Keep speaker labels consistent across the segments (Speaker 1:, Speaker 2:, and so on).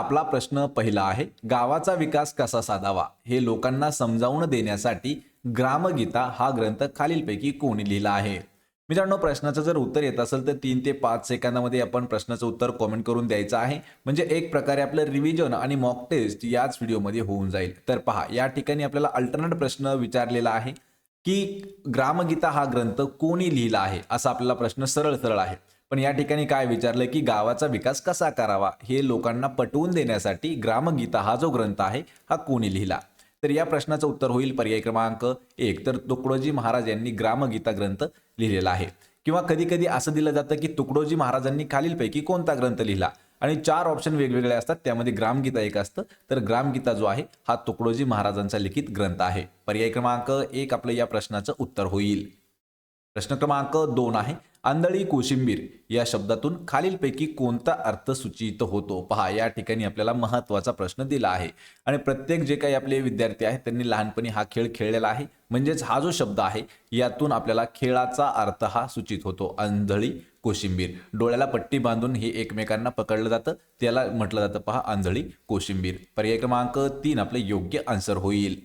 Speaker 1: आपला प्रश्न पहिला आहे गावाचा विकास कसा साधावा? हे लोकांना समजावून देण्यासाठी ग्रामगीता हा ग्रंथ खालीलपैकी कोणी लिहिला आहे. मित्रांनो प्रश्नाचं जर उत्तर येत असेल तर तीन ते पाच सेकंदामध्ये आपण प्रश्नाचं उत्तर कॉमेंट करून द्यायचं आहे. म्हणजे एक प्रकारे आपलं रिव्हिजन आणि मॉक टेस्ट याच व्हिडिओमध्ये होऊन जाईल. तर पहा या ठिकाणी आपल्याला अल्टरनेट प्रश्न विचारलेला आहे की ग्रामगीता हा ग्रंथ कोणी लिहिला आहे? असा आपल्याला प्रश्न सरळ सरळ आहे. पण या ठिकाणी काय विचारलं की गावाचा विकास कसा करावा हे लोकांना पटवून देण्यासाठी ग्रामगीता हा जो ग्रंथ आहे हा कोणी लिहिला? तर या प्रश्नाचं उत्तर होईल पर्याय क्रमांक एक. तर तुकडोजी महाराज यांनी ग्रामगीता ग्रंथ लिहिलेला आहे. किंवा कधी कधी असं दिलं जातं की तुकडोजी महाराजांनी खालीलपैकी कोणता ग्रंथ लिहिला? आणि चार ऑप्शन वेगवेगळे असतात त्यामध्ये ग्रामगीता एक असतं. तर ग्रामगीता जो आहे हा तुकडोजी महाराजांचा लिखित ग्रंथ आहे. पर्याय क्रमांक एक आपलं या प्रश्नाचं उत्तर होईल. प्रश्न क्रमांक दोन आहे. आंधळी कोशिंबीर या शब्दातून खालीलपैकी कोणता अर्थ सूचित होतो? पहा या ठिकाणी आपल्याला महत्त्वाचा प्रश्न दिला आहे. आणि प्रत्येक जे काही आपले विद्यार्थी आहेत त्यांनी लहानपणी हा खेळ खेळलेला आहे. म्हणजेच हा जो शब्द आहे यातून आपल्याला खेळाचा अर्थ हा सूचित होतो. आंधळी कोशिंबीर. डोळ्याला पट्टी बांधून हे एकमेकांना पकडलं जातं. त्याला म्हटलं जातं पहा आंधळी कोशिंबीर. पर्याय क्रमांक तीन आपले योग्य आन्सर होईल.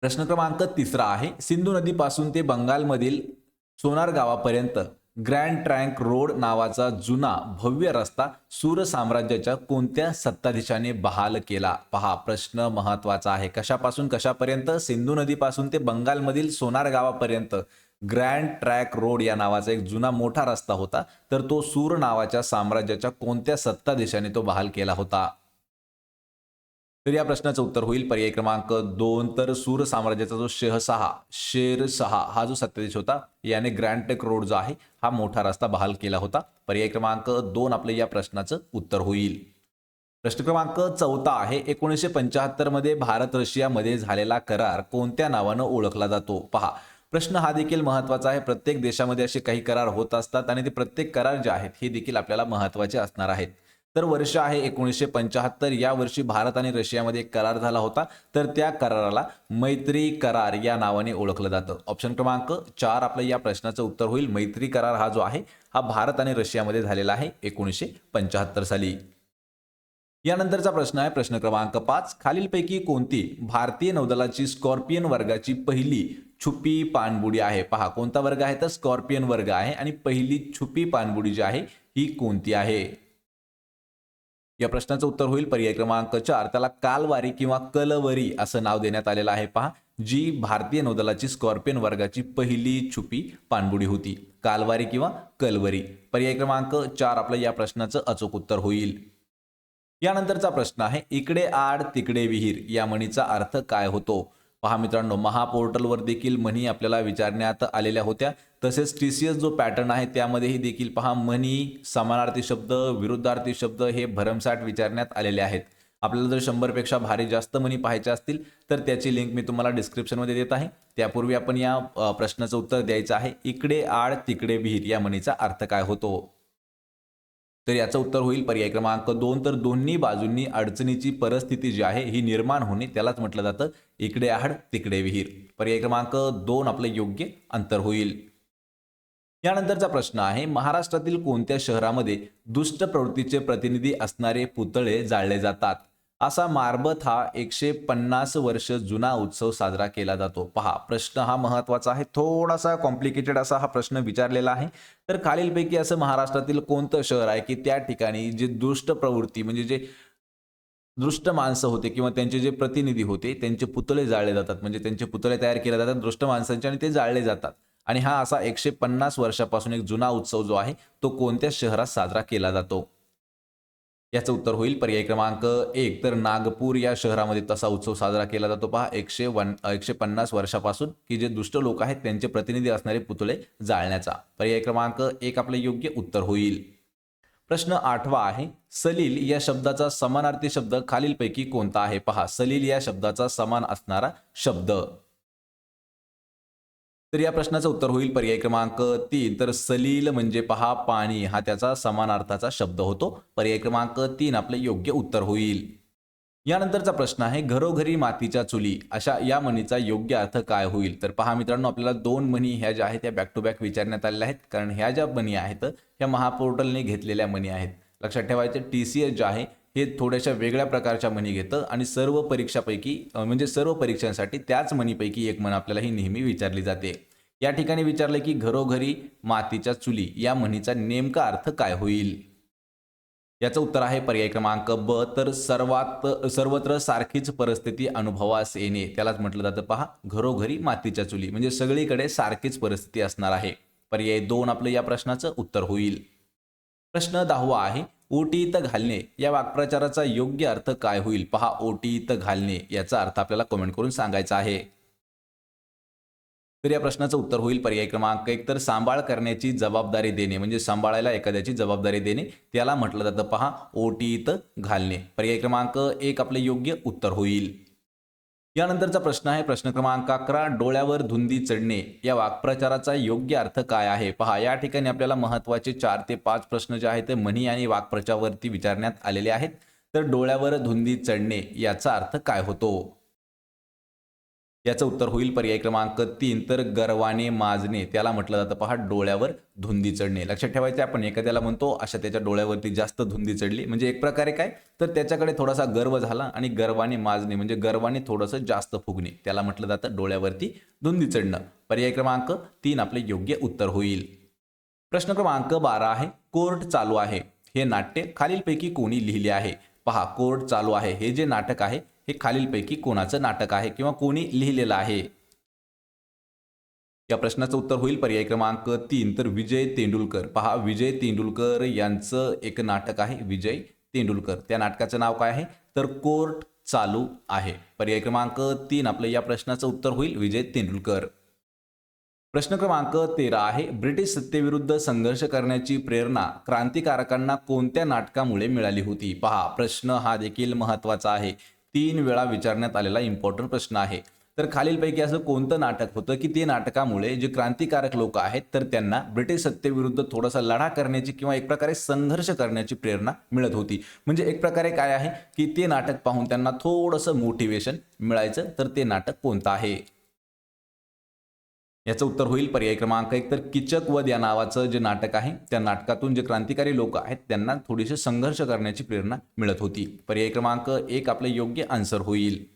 Speaker 1: प्रश्न क्रमांक तिसरा आहे. सिंधू नदीपासून ते बंगालमधील सोनार गावापर्यंत ग्रँड ट्रँक रोड नावाचा जुना भव्य रस्ता सूर साम्राज्याच्या कोणत्या सत्ताधीशाने बहाल केला? पहा प्रश्न महत्त्वाचा आहे. कशापासून कशापर्यंत? सिंधू नदीपासून ते बंगालमधील सोनार गावापर्यंत. ग्रँड ट्रॅक रोड या नावाचा एक जुना मोठा रस्ता होता तर तो सूर नावाच्या साम्राज्याच्या कोणत्या सत्ताधीशाने तो बहाल केला होता? तर या प्रश्नाचं उत्तर होईल. पर्याय क्रमांक दोन तर सूर साम्राज्याचा जो शेहसहा शेरसहा हा जो सत्ताधीश होता याने ग्रँटेक रोड जो आहे हा मोठा रस्ता बहाल केला होता. पर्याय क्रमांक दोन आपलं या प्रश्नाचं उत्तर होईल. प्रश्न क्रमांक चौथा आहे. एकोणीसशे पंच्याहत्तरमध्ये भारत रशियामध्ये झालेला करार कोणत्या नावानं ओळखला जातो? पहा प्रश्न हा देखील महत्त्वाचा आहे. प्रत्येक देशामध्ये असे काही करार होत असतात आणि ते प्रत्येक करार जे आहेत हे देखील आपल्याला महत्त्वाचे असणार आहेत. तर वर्ष आहे एकोणीसशे पंच्याहत्तर या वर्षी भारत आणि रशियामध्ये एक करार झाला होता. तर त्या कराराला मैत्री करार या नावाने ओळखलं जातं. ऑप्शन क्रमांक चार आपलं या प्रश्नाचं उत्तर होईल. मैत्री करार हा जो आहे हा भारत आणि रशियामध्ये झालेला आहे एकोणीसशे पंच्याहत्तर साली. यानंतरचा प्रश्न आहे. प्रश्न क्रमांक पाच. खालीलपैकी कोणती भारतीय नौदलाची स्कॉर्पियन वर्गाची पहिली छुपी पाणबुडी आहे? पहा कोणता वर्ग आहे? तर स्कॉर्पियन वर्ग आहे आणि पहिली छुपी पाणबुडी जी आहे ही कोणती आहे? या प्रश्नाचं उत्तर होईल पर्याय क्रमांक चार. त्याला कालवारी किंवा कलवरी असं नाव देण्यात आलेलं आहे. पहा जी भारतीय नौदलाची स्कॉर्पियन वर्गाची पहिली छुपी पाणबुडी होती. कालवारी किंवा कलवरी. पर्याय क्रमांक चार आपलं या प्रश्नाचं अचूक उत्तर होईल. यानंतरचा प्रश्न आहे इकडे आड तिकडे विहीर या म्हणीचा अर्थ काय होतो? पहा मित्रांनो महापोर्टलवर देखील म्हणी आपल्याला विचारण्यात आलेल्या होत्या. तसेच टी सी एस जो पॅटर्न आहे त्यामध्येही देखील पहा म्हणी समानार्थी शब्द विरुद्धार्थी शब्द हे भरमसाठ विचारण्यात आलेले आहेत. आपल्याला जर शंभरपेक्षा भारी जास्त मनी पाहायचे असतील तर त्याची लिंक मी तुम्हाला डिस्क्रिप्शनमध्ये देत आहे. त्यापूर्वी आपण या प्रश्नाचं उत्तर द्यायचं आहे. इकडे आड तिकडे विहीर या म्हणीचा अर्थ काय होतो? तर याचं उत्तर होईल पर्याय क्रमांक दोन. तर दोन्ही बाजूंनी अडचणीची परिस्थिती जी आहे ही निर्माण होणे त्यालाच म्हटलं जातं. इकडे आहाड तिकडे विहीर. पर्याय क्रमांक दोन आपलं योग्य अंतर होईल. यानंतरचा प्रश्न आहे महाराष्ट्रातील कोणत्या शहरामध्ये दुष्ट प्रवृत्तीचे प्रतिनिधी असणारे पुतळे जाळले जातात? असा मारबत हा एकशे पन्नास वर्ष जुना उत्सव साजरा केला जातो. पहा प्रश्न हा महत्त्वाचा आहे. थोडासा कॉम्प्लिकेटेड असा हा प्रश्न विचारलेला आहे. तर खालीलपैकी असं महाराष्ट्रातील कोणतं शहर आहे की त्या ठिकाणी जे दुष्ट प्रवृत्ती म्हणजे जे दृष्ट माणसं होते किंवा त्यांचे जे प्रतिनिधी होते त्यांचे पुतळे जाळले जातात. म्हणजे त्यांचे पुतळे तयार केले जातात दृष्ट माणसांचे आणि ते जाळले जातात. आणि हा असा एकशे पन्नास वर्षापासून एक जुना उत्सव जो आहे तो कोणत्या शहरात साजरा केला जातो? याचं उत्तर होईल. पर्याय क्रमांक एक. तर नागपूर या शहरामध्ये तसा उत्सव साजरा केला जातो. पहा एकशे वन एकशे पन्नास वर्षापासून की जे दुष्ट लोक आहेत त्यांचे प्रतिनिधी असणारे पुतळे जाळण्याचा. पर्याय क्रमांक एक आपले योग्य उत्तर होईल. प्रश्न आठवा आहे. सलील या शब्दाचा समानार्थी शब्द खालीलपैकी कोणता आहे? पहा सलील या शब्दाचा समान असणारा शब्द. तर या प्रश्नाचं उत्तर होईल पर्याय क्रमांक तीन. तर सलील म्हणजे पहा पाणी हा त्याचा समान अर्थाचा शब्द होतो. पर्याय क्रमांक तीन आपले योग्य उत्तर होईल. यानंतरचा प्रश्न आहे घरोघरी मातीच्या चुली अशा या म्हणीचा योग्य अर्थ काय होईल? तर पहा मित्रांनो आपल्याला दोन म्हणी ह्या ज्या आहेत त्या बॅक टू बॅक विचारण्यात आलेल्या आहेत. कारण ह्या ज्या म्हणी आहेत ह्या महापोर्टलने घेतलेल्या म्हणी आहेत. लक्षात ठेवायचं टी सी एस जे आहे हे थोड्याशा वेगळ्या प्रकारच्या म्हणी घेतं आणि सर्व परीक्षापैकी म्हणजे सर्व परीक्षांसाठी त्याच म्हणीपैकी एक म्हण आपल्याला ही नेहमी विचारली जाते. या ठिकाणी विचारलं की घरोघरी मातीच्या चुली या म्हणीचा नेमका अर्थ काय होईल? याचं उत्तर आहे पर्याय क्रमांक ब. तर सर्वात सर्वत्र सारखीच परिस्थिती अनुभवास येणे. त्यालाच म्हटलं जातं पहा घरोघरी मातीच्या चुली. म्हणजे सगळीकडे सारखीच परिस्थिती असणार आहे. पर्याय दोन आपलं या प्रश्नाचं उत्तर होईल. प्रश्न दहावा आहे ओटीत घालणे या वाक्प्रचाराचा योग्य अर्थ काय होईल? पहा ओटीत घालणे याचा अर्थ आपल्याला कमेंट करून सांगायचा आहे. तर या प्रश्नाचं उत्तर होईल पर्याय क्रमांक एक. तर सांभाळ करण्याची जबाबदारी देणे म्हणजे सांभाळायला एखाद्याची जबाबदारी देणे त्याला म्हटलं जातं पहा ओटीत घालणे. पर्याय क्रमांक एक आपले योग्य उत्तर होईल. यानंतरचा प्रश्न आहे. प्रश्न क्रमांक अकरा डोळ्यावर धुंदी चढणे. या वाक्प्रचाराचा योग्य अर्थ काय आहे? पहा या ठिकाणी आपल्याला महत्त्वाचे चार ते पाच प्रश्न जे आहेत ते म्हणी आणि वाक्प्रचारावरती विचारण्यात आलेले आहेत. तर डोळ्यावर धुंदी चढणे याचा अर्थ काय होतो? याचं उत्तर होईल पर्याय क्रमांक तीन. तर गर्वाने माजणे त्याला म्हटलं जातं पहा डोळ्यावर धुंदी चढणे. लक्षात ठेवायचं आपण एखाद्याला म्हणतो अशा त्याच्या डोळ्यावरती जास्त धुंदी चढली. म्हणजे एक प्रकारे काय? तर त्याच्याकडे थोडासा गर्व झाला आणि गर्वाने माजणे म्हणजे गर्वाने थोडंसं जास्त फुगणे. त्याला म्हटलं जातं डोळ्यावरती धुंदी चढणं. पर्याय क्रमांक तीन आपले योग्य उत्तर होईल. प्रश्न क्रमांक बारा आहे. कोर्ट चालू आहे. हे नाट्य खालीलपैकी कोणी लिहिले आहे? पहा कोर्ट चालू आहे. हे जे नाटक आहे हे खालीलपैकी कोणाचं नाटक आहे किंवा कोणी लिहिलेलं आहे? या प्रश्नाचं उत्तर होईल पर्याय क्रमांक तीन. तर विजय तेंडुलकर. पहा विजय तेंडुलकर यांचं एक नाटक आहे विजय तेंडुलकर. त्या नाटकाचं नाव काय आहे? तर कोर्ट चालू आहे. पर्याय क्रमांक तीन आपलं या प्रश्नाचं उत्तर होईल विजय तेंडुलकर. प्रश्न क्रमांक तेरा आहे ब्रिटिश सत्तेविरुद्ध संघर्ष करण्याची प्रेरणा क्रांतिकारकांना कोणत्या नाटकामुळे मिळाली होती? पहा प्रश्न हा देखील महत्त्वाचा आहे. तीन वेळा विचारण्यात आलेला इम्पॉर्टंट प्रश्न आहे. तर खालीलपैकी असं कोणतं नाटक होतं की ते नाटकामुळे जे क्रांतिकारक लोक आहेत तर त्यांना ब्रिटिश सत्तेविरुद्ध थोडासा लढा करण्याची किंवा एक प्रकारे संघर्ष करण्याची प्रेरणा मिळत होती. म्हणजे एक प्रकारे काय आहे की ते नाटक पाहून त्यांना थोडंसं मोटिवेशन मिळायचं तर ते नाटक कोणतं आहे? याचं उत्तर होईल पर्याय क्रमांक एक. तर किचक वध या नावाचं जे नाटक आहे त्या नाटकातून जे क्रांतिकारी लोक आहेत त्यांना थोडीशी संघर्ष करण्याची प्रेरणा मिळत होती. पर्याय क्रमांक एक आपले योग्य आन्सर होईल.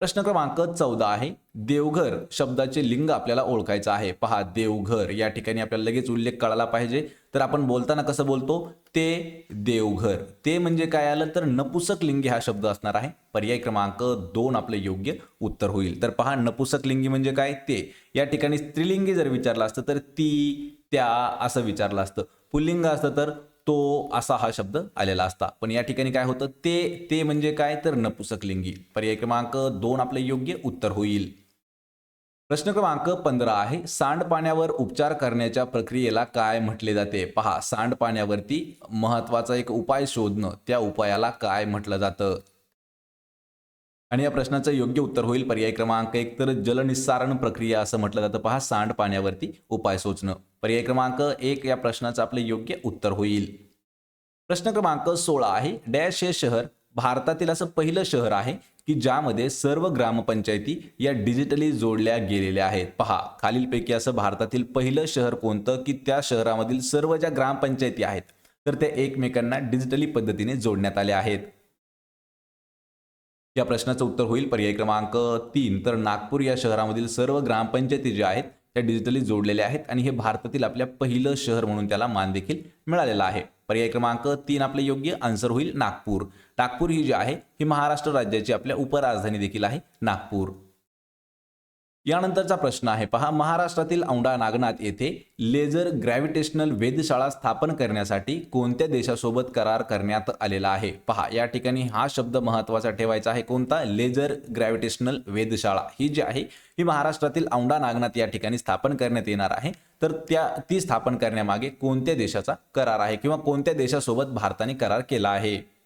Speaker 1: प्रश्न क्रमांक चौदा आहे. देवघर शब्दाचे लिंग आपल्याला ओळखायचं आहे. पहा देवघर. या ठिकाणी आपल्याला लगेच उल्लेख कळाला पाहिजे. तर आपण बोलताना कसं बोलतो? ते देवघर. ते म्हणजे काय आलं? तर नपुसक लिंगी हा शब्द असणार आहे. पर्याय क्रमांक दोन आपलं योग्य उत्तर होईल. तर पहा नपुसक लिंगी म्हणजे काय? ते. या ठिकाणी स्त्रीलिंगी जर विचारलं असतं तर ती त्या असं विचारलं असतं. पुल्लिंग असतं तर तो असा हा शब्द आलेला असता. पण या ठिकाणी काय होतं ते ते म्हणजे काय? तर नपुसकलिंगी पर्याय क्रमांक दोन आपले योग्य उत्तर होईल. प्रश्न क्रमांक पंधरा आहे सांडपाण्यावर उपचार करण्याच्या प्रक्रियेला काय म्हटले जाते? पहा सांडपाण्यावरती महत्त्वाचा एक उपाय शोधणं त्या उपायाला काय म्हटलं जातं? आणि या प्रश्नाचं योग्य उत्तर होईल पर्याय क्रमांक एक तर जलनिस्सारण प्रक्रिया असं म्हटलं जातं. पहा सांडपाण्यावरती उपाय सोचणं. पर्याय क्रमांक एक या प्रश्नाचं आपले योग्य उत्तर होईल. प्रश्न क्रमांक सोळा आहे. डॅश हे शहर भारतातील असं पहिलं शहर आहे की ज्यामध्ये सर्व ग्रामपंचायती या डिजिटली जोडल्या गेलेल्या आहेत. पहा खालीलपैकी असं भारतातील पहिलं शहर कोणतं की त्या शहरामधील सर्व ज्या ग्रामपंचायती आहेत तर त्या एकमेकांना डिजिटली पद्धतीने जोडण्यात आल्या आहेत. या प्रश्नाचं उत्तर होईल. पर्याय क्रमांक तीन. तर नागपूर या शहरामधील सर्व ग्रामपंचायती ज्या आहेत त्या डिजिटली जोडलेल्या आहेत आणि हे भारतातील आपल्या पहिलं शहर म्हणून त्याला मान देखील मिळालेला आहे. पर्याय क्रमांक तीन आपले योग्य आन्सर होईल नागपूर. नागपूर ही जी आहे ही महाराष्ट्र राज्याची आपल्या उपराजधानी देखील आहे नागपूर. यानंतरचा प्रश्न आहे. पहा महाराष्ट्रातील औंढा नागनाथ येथे लेझर ग्रॅव्हिटेशनल वेधशाळा स्थापन करण्यासाठी कोणत्या देशासोबत करार करण्यात आलेला आहे? पहा या ठिकाणी हा शब्द महत्त्वाचा ठेवायचा आहे. कोणता? लेझर ग्रॅव्हिटेशनल वेधशाळा. ही जी आहे ही महाराष्ट्रातील औंढा नागनाथ या ठिकाणी स्थापन करण्यात येणार आहे. तर त्या ती स्थापन करण्यामागे कोणत्या देशाचा करार आहे? किंवा कोणत्या देशासोबत भारताने करार केला आहे?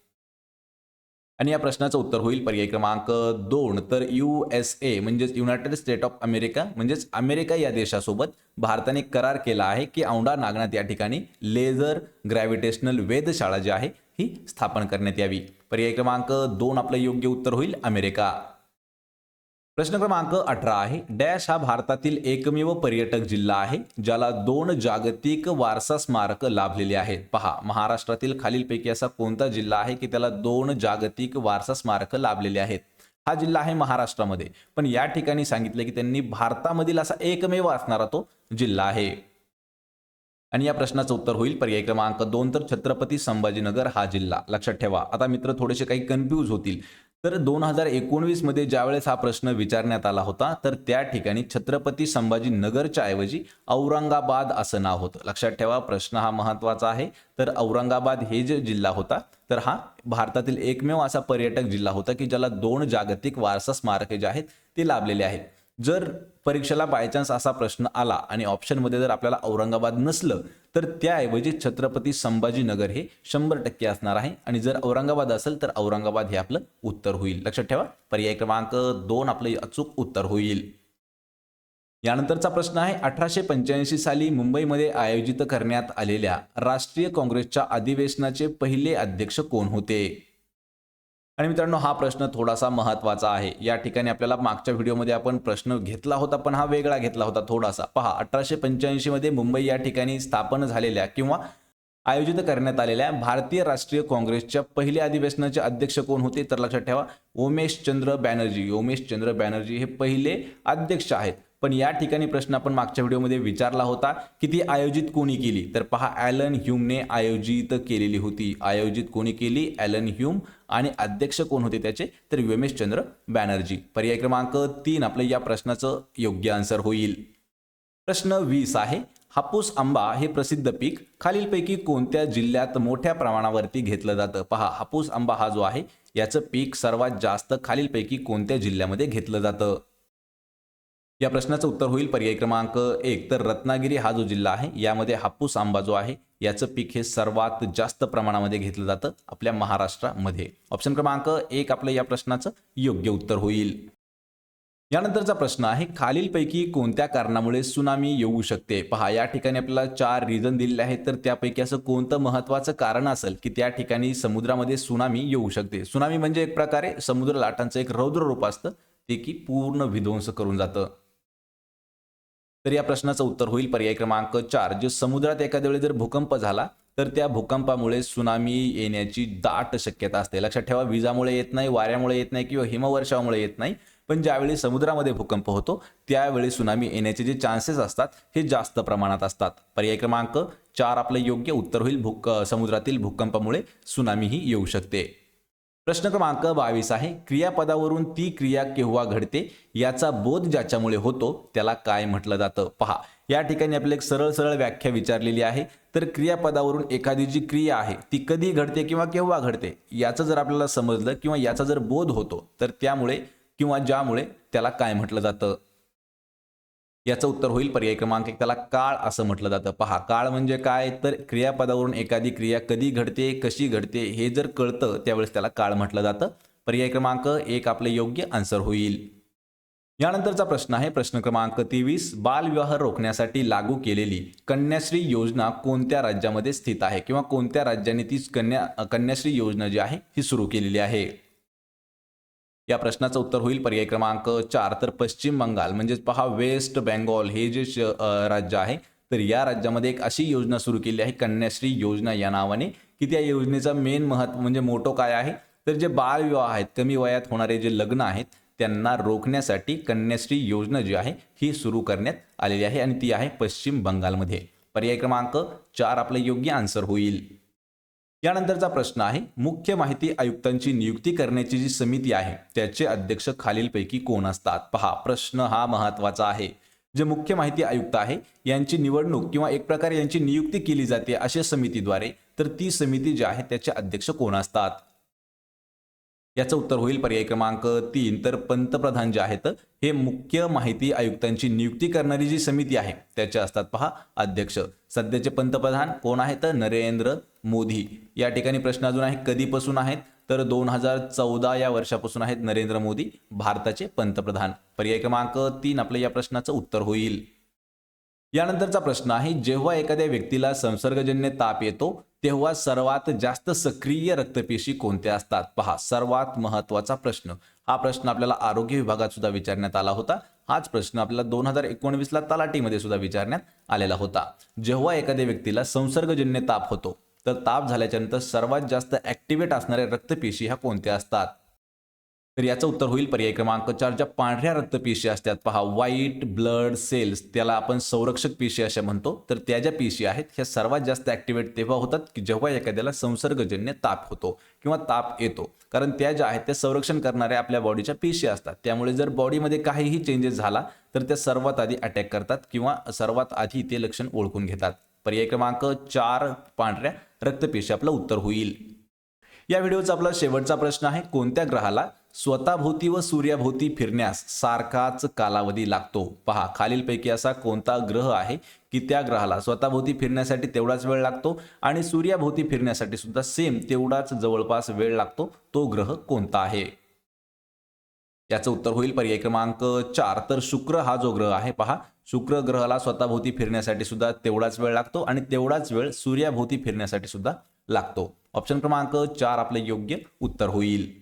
Speaker 1: आणि या प्रश्नाचं उत्तर होईल पर्याय क्रमांक दोन. तर यू एस ए म्हणजेच युनायटेड स्टेट ऑफ अमेरिका म्हणजेच अमेरिका या देशासोबत भारताने करार केला आहे की औंढा नागनाथ या ठिकाणी लेझर ग्रॅव्हिटेशनल वेधशाळा जी आहे ही स्थापन करण्यात यावी. पर्याय क्रमांक दोन आपलं योग्य उत्तर होईल अमेरिका. प्रश्न क्रमांक अठरा आहे. डॅश हा भारतातील एकमेव पर्यटक जिल्हा आहे ज्याला दोन जागतिक वारसा स्मारक लाभलेले आहेत. पहा महाराष्ट्रातील खालीलपैकी असा कोणता जिल्हा आहे की त्याला दोन जागतिक वारसा स्मारक लाभलेले आहेत? हा जिल्हा आहे महाराष्ट्रामध्ये. पण या ठिकाणी सांगितलं की त्यांनी भारतामधील असा एकमेव असणारा तो जिल्हा आहे. आणि या प्रश्नाचं उत्तर होईल. पर्याय क्रमांक दोन तर छत्रपती संभाजीनगर हा जिल्हा. लक्षात ठेवा. आता मित्र थोडेसे काही कन्फ्यूज होतील. तर दोन हजार एकोणवीसमध्ये ज्यावेळेस हा प्रश्न विचारण्यात आला होता तर त्या ठिकाणी छत्रपती संभाजी नगरच्या ऐवजी औरंगाबाद असं नाव होतं. लक्षात ठेवा प्रश्न हा महत्त्वाचा आहे. तर औरंगाबाद हे जे जिल्हा होता तर हा भारतातील एकमेव असा पर्यटक जिल्हा होता की ज्याला दोन जागतिक वारसा स्मारके जे आहेत ते लाभलेले आहेत. जर परीक्षेला बायचान्स असा प्रश्न आला आणि ऑप्शनमध्ये जर आपल्याला औरंगाबाद नसलं तर त्याऐवजी छत्रपती संभाजीनगर हे शंभर टक्के असणार आहे. आणि जर औरंगाबाद असेल तर औरंगाबाद हे आपलं उत्तर होईल. लक्षात ठेवा पर्याय क्रमांक दोन आपलं अचूक उत्तर होईल. यानंतरचा प्रश्न आहे अठराशे पंच्याऐंशी साली मुंबईमध्ये आयोजित करण्यात आलेल्या राष्ट्रीय काँग्रेसच्या अधिवेशनाचे पहिले अध्यक्ष कोण होते? आणि मित्रांनो हा प्रश्न थोडासा महत्त्वाचा आहे. या ठिकाणी आपल्याला मागच्या व्हिडिओमध्ये आपण प्रश्न घेतला होता पण हा वेगळा घेतला होता थोडासा. पहा अठराशे पंच्याऐंशी मध्ये मुंबई या ठिकाणी स्थापन झालेल्या किंवा आयोजित करण्यात आलेल्या भारतीय राष्ट्रीय काँग्रेसच्या पहिल्या अधिवेशनाचे अध्यक्ष कोण होते? तर लक्षात ठेवा उमेश चंद्र बॅनर्जी. उमेश चंद्र बॅनर्जी हे पहिले अध्यक्ष आहेत. पण या ठिकाणी प्रश्न आपण मागच्या व्हिडिओमध्ये विचारला होता की ती आयोजित कोणी केली? तर पहा ॲलन ह्यूमने आयोजित केलेली होती. आयोजित कोणी केली? Allan Hume. आणि अध्यक्ष कोण होते त्याचे? तर व्यमेशचंद्र बॅनर्जी. पर्याय क्रमांक तीन आपलं या प्रश्नाचं योग्य आन्सर होईल. प्रश्न वीस आहे. हापूस आंबा हे प्रसिद्ध पीक. खालीलपैकी कोणत्या जिल्ह्यात मोठ्या प्रमाणावरती घेतलं जातं? पहा हापूस आंबा हा जो आहे याचं पीक सर्वात जास्त खालीलपैकी कोणत्या जिल्ह्यामध्ये घेतलं जातं? या प्रश्नाचं उत्तर होईल पर्याय क्रमांक एक. तर रत्नागिरी हा जो जिल्हा आहे यामध्ये हापूस आंबा जो आहे याचं पीक हे सर्वात जास्त प्रमाणामध्ये घेतलं जातं आपल्या महाराष्ट्रामध्ये. ऑप्शन क्रमांक एक आपलं या प्रश्नाचं योग्य उत्तर होईल. यानंतरचा प्रश्न आहे खालीलपैकी कोणत्या कारणामुळे सुनामी येऊ शकते? पहा या ठिकाणी आपल्याला चार रिझन दिलेले आहेत तर त्यापैकी असं कोणतं महत्वाचं कारण असेल की त्या ठिकाणी समुद्रामध्ये सुनामी येऊ शकते? सुनामी म्हणजे एक प्रकारे समुद्र लाटांचं एक रौद्र रूप असतं ते की पूर्ण विध्वंस करून जातं. तर या प्रश्नाचं उत्तर होईल पर्याय क्रमांक चार. जे समुद्रात एखाद्या वेळी जर भूकंप झाला तर त्या भूकंपामुळे सुनामी येण्याची दाट शक्यता असते. लक्षात ठेवा विजामुळे येत नाही वाऱ्यामुळे येत नाही किंवा हिमवर्षामुळे येत नाही. पण ज्यावेळी समुद्रामध्ये भूकंप होतो त्यावेळी सुनामी येण्याचे जे चान्सेस असतात हे जास्त प्रमाणात असतात. पर्याय क्रमांक चार आपलं योग्य उत्तर होईल. भूक समुद्रातील भूकंपामुळे सुनामी ही येऊ शकते. प्रश्न क्रमांक बावीस आहे. क्रियापदावरून ती क्रिया केव्हा घडते? याचा बोध ज्याच्यामुळे होतो त्याला काय म्हटलं जातं? पहा या ठिकाणी आपल्याला एक सरळ सरळ व्याख्या विचारलेली आहे. तर क्रियापदावरून एखादी जी क्रिया आहे ती कधी घडते किंवा केव्हा घडते? याचं जर आपल्याला समजलं किंवा याचा जर बोध होतो तर त्यामुळे किंवा ज्यामुळे त्याला काय म्हटलं जातं? याचं उत्तर होईल पर्याय क्रमांक एक. त्याला काळ असं म्हटलं जातं. पहा काळ म्हणजे काय? तर क्रियापदावरून एखादी क्रिया कधी घडते कशी घडते हे जर कळतं त्यावेळेस त्याला काळ म्हटलं जातं. पर्याय क्रमांक एक आपले योग्य आन्सर होईल. यानंतरचा प्रश्न आहे. प्रश्न क्रमांक तेवीस. बालविवाह रोखण्यासाठी लागू केलेली कन्याश्री योजना कोणत्या राज्यामध्ये स्थित आहे? किंवा कोणत्या राज्याने ती कन्या कन्याश्री योजना जी आहे ही सुरू केलेली आहे? या प्रश्नाचं उत्तर होईल. पर्याय क्रमांक चार तर पश्चिम बंगाल. म्हणजेच पहा वेस्ट बेंगॉल हे जे राज्य आहे तर या राज्यामध्ये एक अशी योजना सुरू केली आहे कन्याश्री योजना या नावाने. की त्या योजनेचा मेन महत्त्व म्हणजे मोठो काय आहे? तर जे बालविवाह आहेत कमी वयात होणारे जे लग्न आहेत त्यांना रोखण्यासाठी कन्याश्री योजना जी आहे ही सुरू करण्यात आलेली आहे आणि ती आहे पश्चिम बंगालमध्ये. पर्याय क्रमांक चार आपलं योग्य आन्सर होईल. यानंतरचा प्रश्न आहे मुख्य माहिती आयुक्तांची नियुक्ती करण्याची जी समिती आहे त्याचे अध्यक्ष खालीलपैकी कोण असतात? पहा प्रश्न हा महत्त्वाचा आहे. जे मुख्य माहिती आयुक्त आहे यांची निवडणूक किंवा एक प्रकारे यांची नियुक्ती केली जाते अशा समितीद्वारे तर ती समिती जी आहे त्याचे अध्यक्ष कोण असतात? याचं उत्तर होईल पर्याय क्रमांक तीन. तर पंतप्रधान जे आहेत हे मुख्य माहिती आयुक्तांची नियुक्ती करणारी जी समिती आहे त्याचे असतात पहा अध्यक्ष. सध्याचे पंतप्रधान कोण आहेत? नरेंद्र मोदी. या ठिकाणी प्रश्न अजून आहे कधीपासून आहेत? तर दोन हजार चौदा या वर्षापासून आहेत नरेंद्र मोदी भारताचे पंतप्रधान. पर्याय क्रमांक तीन आपल्या या प्रश्नाचं उत्तर होईल. यानंतरचा प्रश्न आहे जेव्हा एखाद्या व्यक्तीला संसर्गजन्य ताप येतो तेव्हा सर्वात जास्त सक्रिय रक्तपेशी कोणत्या असतात? पहा सर्वात महत्त्वाचा प्रश्न. हा प्रश्न आपल्याला आरोग्य विभागात सुद्धा विचारण्यात आला होता. हाच प्रश्न आपल्याला दोन हजार एकोणवीसला तलाटीमध्ये सुद्धा विचारण्यात आलेला होता. जेव्हा एखाद्या व्यक्तीला संसर्गजन्य ताप होतो तर ताप झाल्याच्यानंतर सर्वात जास्त ऍक्टिव्हेट असणाऱ्या रक्तपेशी ह्या कोणत्या असतात? तर याचं उत्तर होईल पर्याय क्रमांक चार. ज्या पांढऱ्या रक्तपेशी असतात पहा व्हाईट ब्लड सेल्स त्याला आपण संरक्षक पेशी अशा म्हणतो. तर त्या ज्या पेशी आहेत ह्या सर्वात जास्त ऍक्टिव्हेट तेव्हा होतात की जेव्हा एखाद्याला संसर्गजन्य ताप होतो किंवा ताप येतो. कारण त्या ज्या आहेत त्या संरक्षण करणाऱ्या आपल्या बॉडीच्या पेशी असतात. त्यामुळे जर बॉडीमध्ये काहीही चेंजेस झाला तर त्या सर्वात आधी अटॅक करतात किंवा सर्वात आधी ते लक्षण ओळखून घेतात. पर्याय क्रमांक चार पांढऱ्या. रक्तपेशी आपलं उत्तर होईल. या व्हिडिओचा आपला शेवटचा प्रश्न आहे कोणत्या ग्रहाला स्वतःभोवती व सूर्याभोवती फिरण्यास सारखाच कालावधी लागतो? पहा खालीलपैकी असा कोणता ग्रह आहे की त्या ग्रहाला स्वतःभोवती फिरण्यासाठी तेवढाच वेळ लागतो आणि सूर्याभोवती फिरण्यासाठी सुद्धा सेम तेवढाच जवळपास वेळ लागतो? तो ग्रह कोणता आहे? याचं उत्तर होईल पर्याय क्रमांक चार. तर शुक्र हा जो ग्रह आहे पहा शुक्र ग्रहाला स्वतःभोवती फिरण्यासाठी सुद्धा तेवढाच वेळ लागतो आणि तेवढाच वेळ सूर्याभोवती फिरण्यासाठी सुद्धा लागतो. ऑप्शन क्रमांक चार आपले योग्य उत्तर होईल.